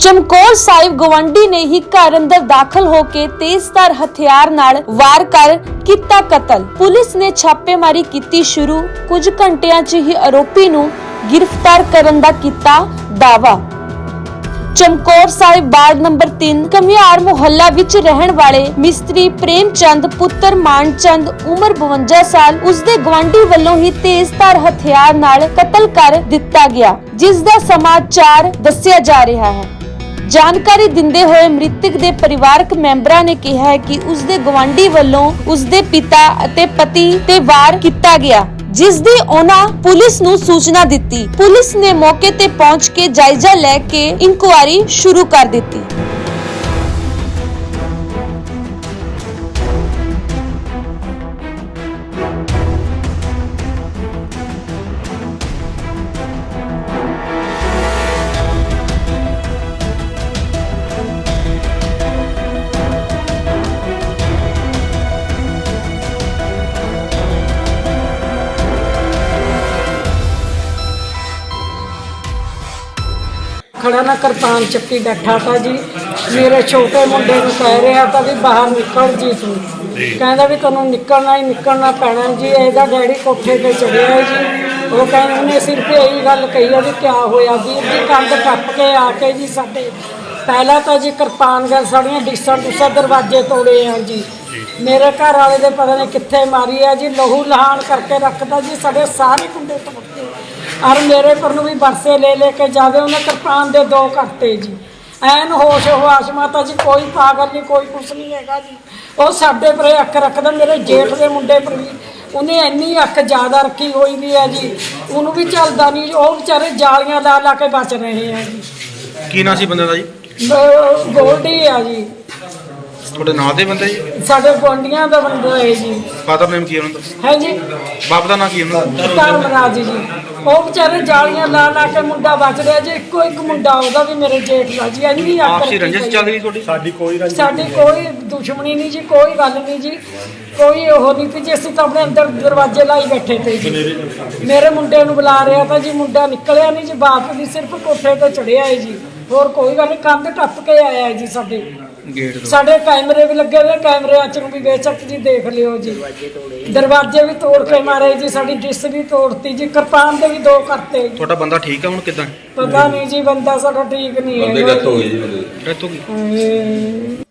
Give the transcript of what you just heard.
ਚਮਕੌਰ ਸਾਹਿਬ ਗਵੰਡੀ ਨੇ ਹੀ ਘਰ ਅੰਦਰ ਦਾਖਲ ਹੋ ਕੇ ਤੇਜ਼ਧਾਰ ਹਥਿਆਰ ਨਾਲ ਵਾਰ ਕਰ ਕੀਤਾ ਕਤਲ। ਪੁਲਿਸ ਨੇ ਛਾਪੇਮਾਰੀ ਕੀਤੀ ਸ਼ੁਰੂ। ਕੁਝ ਘੰਟਿਆਂ 'ਚ ਹੀ ਆਰੋਪੀ ਨੂੰ ਗ੍ਰਿਫਤਾਰ ਕਰਨ ਦਾ ਕੀਤਾ ਦਾਅਵਾ। ਚਮਕੌਰ ਸਾਹਿਬ ਵਾਰਡ ਨੰਬਰ 3 ਕਮਿਆਰ ਮੁਹੱਲਾ ਵਿੱਚ ਰਹਿਣ ਵਾਲੇ ਮਿਸਤਰੀ ਪ੍ਰੇਮ ਚੰਦ ਪੁੱਤਰ ਮਾਨ ਚੰਦ ਉਮਰ 52 ਸਾਲ, ਉਸਦੇ ਗਵਾਂਢੀ ਵੱਲੋਂ ਹੀ ਤੇਜ਼ਧਾਰ ਹਥਿਆਰ ਨਾਲ ਕਤਲ ਕਰ ਦਿੱਤਾ ਗਿਆ, ਜਿਸ ਦਾ ਸਮਾਚਾਰ ਦੱਸਿਆ ਜਾ ਰਿਹਾ ਹੈ। ਜਾਣਕਾਰੀ ਦਿੰਦੇ ਹੋਏ ਮ੍ਰਿਤਕ ਦੇ ਪਰਿਵਾਰਕ ਮੈਂਬਰਾਂ ਨੇ ਕਿਹਾ ਹੈ ਕਿ ਉਸਦੇ ਗਵਾਂਢੀ ਵੱਲੋਂ ਉਸਦੇ ਪਿਤਾ ਅਤੇ ਪਤੀ ਤੇ ਵਾਰ ਕੀਤਾ ਗਿਆ, ਜਿਸ ਦੀ ਉਹਨਾਂ ਪੁਲਿਸ ਨੂੰ ਸੂਚਨਾ ਦਿੱਤੀ। ਪੁਲਿਸ ਨੇ ਮੌਕੇ ਤੇ ਪਹੁੰਚ ਕੇ ਜਾਇਜ਼ਾ ਲੈ ਕੇ ਇਨਕੁਆਇਰੀ ਸ਼ੁਰੂ ਕਰ ਦਿੱਤੀ। ਖੜਾ ਨਾ ਕਿਰਪਾਨ ਚੱਕੀ ਬੈਠਾ ਤਾ ਜੀ। ਮੇਰੇ ਛੋਟੇ ਮੁੰਡੇ ਨੂੰ ਕਹਿ ਰਿਹਾ ਤਾਂ ਵੀ ਬਾਹਰ ਨਿਕਲ ਜੀ ਤੂੰ। ਕਹਿੰਦਾ ਵੀ ਤੈਨੂੰ ਨਿਕਲਣਾ ਹੀ ਨਿਕਲਣਾ ਪੈਣਾ ਜੀ ਇਹਦਾ ਡੈਡੀ ਕੋਠੇ ਤੇ ਚੜਿਆ ਹੈ ਜੀ। ਉਹ ਕਹਿੰਦੇ ਉਹਨੇ ਸਿਰਫ ਇਹੀ ਗੱਲ ਕਹੀ ਆ ਵੀ ਕਿਆ ਹੋਇਆ ਜੀ ਜੀ ਕੰਧ ਟੱਪ ਕੇ ਆ ਕੇ ਜੀ ਸਾਡੇ ਪਹਿਲਾਂ ਤਾਂ ਜੀ ਕਿਰਪਾਨ ਗੱਲ ਸਾਡੀਆਂ ਡਿਸ਼ਾਂ ਡੁਸ਼ਾਂ ਦਰਵਾਜ਼ੇ ਤੋੜੇ ਆ ਜੀ। ਮੇਰੇ ਘਰ ਵਾਲੇ ਦੇ ਪਤਾ ਨਹੀਂ ਕਿੱਥੇ ਮਾਰੀ ਆ ਜੀ। ਲਹੂ ਲਹਾਨ ਕਰਕੇ ਰੱਖਦਾ ਜੀ, ਸਾਡੇ ਸਾਰੇ ਕੁੰਡੇ ਤੋੜਤੇ। ਔਰ ਮੇਰੇ ਪਰ ਨੂੰ ਵੀ ਬਰਸੇ ਲੈ ਲੈ ਕੇ ਜਾਵੇ, ਉਹਨੇ ਕਿਰਪਾਨ ਦੇ ਦੋ ਕਰਤੇ ਜੀ। ਐਨ ਹੋਸ਼ ਹਵਾਸ ਮਾਤਾ ਜੀ, ਕੋਈ ਪਾਗਲ ਨਹੀਂ ਕੋਈ ਕੁਛ ਨਹੀਂ ਹੈਗਾ ਜੀ। ਉਹ ਸਾਡੇ ਪਰੇ ਅੱਖ ਰੱਖਦਾ, ਮੇਰੇ ਜੇਠ ਦੇ ਮੁੰਡੇ ਪਰ ਵੀ। ਉਹਨੇ ਇੰਨੀ ਅੱਖ ਜ਼ਿਆਦਾ ਰੱਖੀ ਹੋਈ ਵੀ ਹੈ ਜੀ। ਉਹਨੂੰ ਵੀ ਚੱਲਦਾ ਨਹੀਂ ਉਹ ਵਿਚਾਰੇ ਜਾਲੀਆਂ ਲਾ ਲਾ ਕੇ ਬਚ ਰਹੇ ਆ ਜੀ। ਕੀ ਨਾਂ ਸੀ ਬੰਦੇ ਦਾ ਜੀ? ਬ- ਗੋਲਡੀ ਆ ਜੀ। ਤੁਹਾਡੇ ਨਾਲ ਦੇ ਬੰਦੇ ਜੀ? ਸਾਡੇ ਗੁਆਂਢੀਆਂ ਦਾ ਬੰਦਾ ਹੈ ਜੀ। ਫਾਦਰ ਨੇਮ ਕੀ ਹੈ ਉਹਨਾਂ ਦਾ? ਹੈ ਜੀ। ਬਾਪ ਦਾ ਨਾਂ ਕੀ ਹੈ ਉਹਨਾਂ ਦਾ? ਧਰਮਰਾਜ ਜੀ। ਉਹ ਵਿਚਾਰੇ ਜਾਲੀਆਂ ਲਾ ਲਾ ਕੇ ਮੁੰਡਾ ਬਚ ਰਿਹਾ ਜੀ। ਇੱਕੋ ਇੱਕ ਮੁੰਡਾ ਉਹਦਾ ਵੀ ਮੇਰੇ ਜੇਠ ਦਾ ਜੀ। ਇੰਨੀ ਆਪਸੀ ਰੰਜਿਸ਼। ਚੱਲ ਰਹੀ ਤੁਹਾਡੀ? ਸਾਡੀ ਕੋਈ ਰੰਜ ਸਾਡੀ ਕੋਈ ਦੁਸ਼ਮਣੀ ਨਹੀਂ ਜੀ ਕੋਈ ਗੱਲ ਨਹੀਂ ਜੀ। ਕੋਈ ਉਹ ਨਹੀਂ ਸੀ ਜੀ ਅਸੀਂ ਤਾਂ ਆਪਣੇ ਅੰਦਰ ਦਰਵਾਜ਼ੇ ਲਾਈ ਬੈਠੇ ਤੇ ਜੀ। ਮੇਰੇ ਮੁੰਡੇ ਨੂੰ ਬੁਲਾ ਰਿਹਾ ਤਾਂ ਜੀ ਮੁੰਡਾ ਨਿਕਲਿਆ ਨਹੀਂ ਜੀ। ਬਾਪ ਵੀ ਸਿਰਫ ਕੋਠੇ ਤੇ ਚੜਿਆ ਹੈ ਜੀ। ਹੋਰ ਕੋਈ ਗੱਲ ਨਹੀਂ ਕੰਧ ਟੱਪ ਕੇ ਆਇਆ ਹੈ ਜੀ ਸਾਡੇ। ਗੇਟ ਤੋਂ। ਸਾਡੇ ਕੈਮਰੇ ਵੀ ਲੱਗੇ ਹੋਏ ਕੈਮਰਿਆਂ ਚ ਨੂੰ ਵੀ ਬੇਸ਼ੱਕ ਜੀ ਦੇਖ ਲਿਓ ਜੀ। ਦਰਵਾਜ਼ੇ ਵੀ ਤੋੜ ਕੇ ਮਾਰੇ ਜੀ ਸਾਡੀ ਡਿਸ ਵੀ ਤੋੜਤੀ ਜੀ ਕਿਰਪਾਨ ਦੇ ਵੀ ਦੋ ਕਰਤੇ ਜੀ। ਤੁਹਾਡਾ ਬੰਦਾ ਠੀਕ ਹੈ ਹੁਣ ਕਿਦਾਂ? ਪਤਾ ਨਹੀਂ ਜੀ ਬੰਦਾ ਸਾਡਾ ਠੀਕ ਨਹੀਂ ਹੈ ਬੰਦੇ ਡੈਥ ਹੋ ਗਈ।